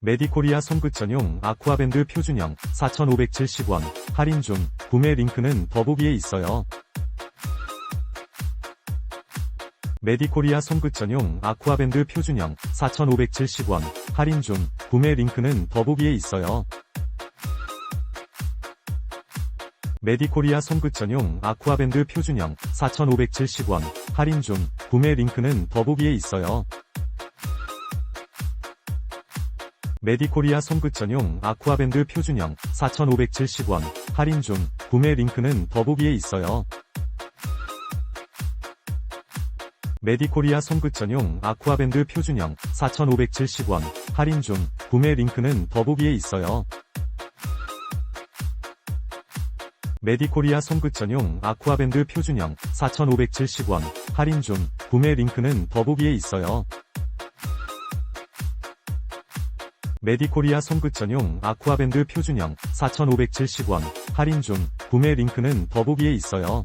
메디코리아 손끝 전용 아쿠아밴드 표준형 4,570원 할인 중 구매 링크는 더보기에 있어요. 메디코리아 손끝 전용 아쿠아밴드 표준형 4,570원 할인 중 구매 링크는 더보기에 있어요. 메디코리아 손끝 전용 아쿠아밴드 표준형 4,570원 할인 중 구매 링크는 더보기에 있어요. 메디코리아 손끝 전용 아쿠아밴드 표준형 4,570원 할인 중 구매 링크는 더보기에 있어요. 메디코리아 손끝 전용 아쿠아밴드 표준형 4,570원 할인 중 구매 링크는 더보기에 있어요. 메디코리아 손끝 전용 아쿠아밴드 표준형 4,570원 할인 중 구매 링크는 더보기에 있어요. 메디코리아 손끝 전용 아쿠아밴드 표준형 4,570원 할인 중 구매 링크는 더보기에 있어요.